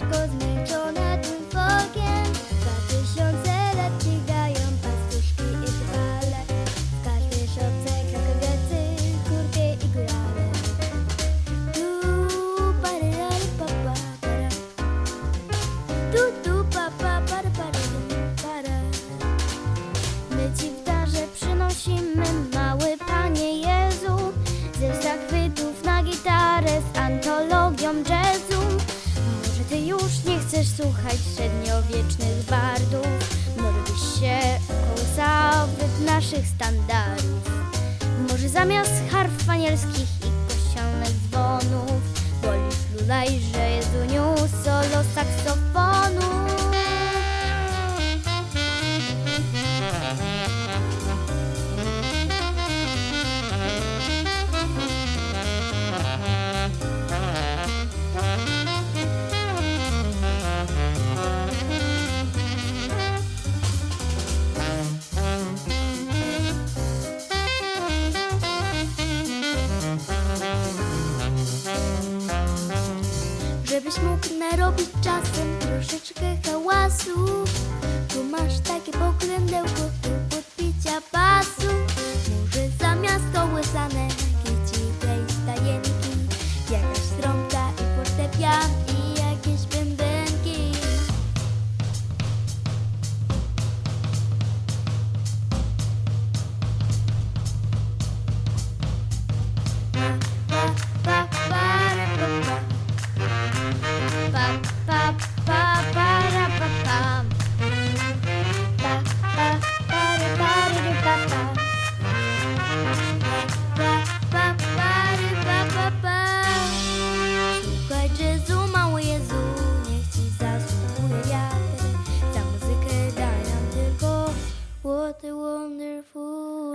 goes little chcesz słuchać średniowiecznych bardów, może byś się kołysał w naszych standardów. Może zamiast harf anielskich i kościelnych dzwonów, wolisz lulaj, że Jezuniu solo Żebyś mógł narobić czasem troszeczkę hałasu. Tu masz takie pokrędełko, 손을 부자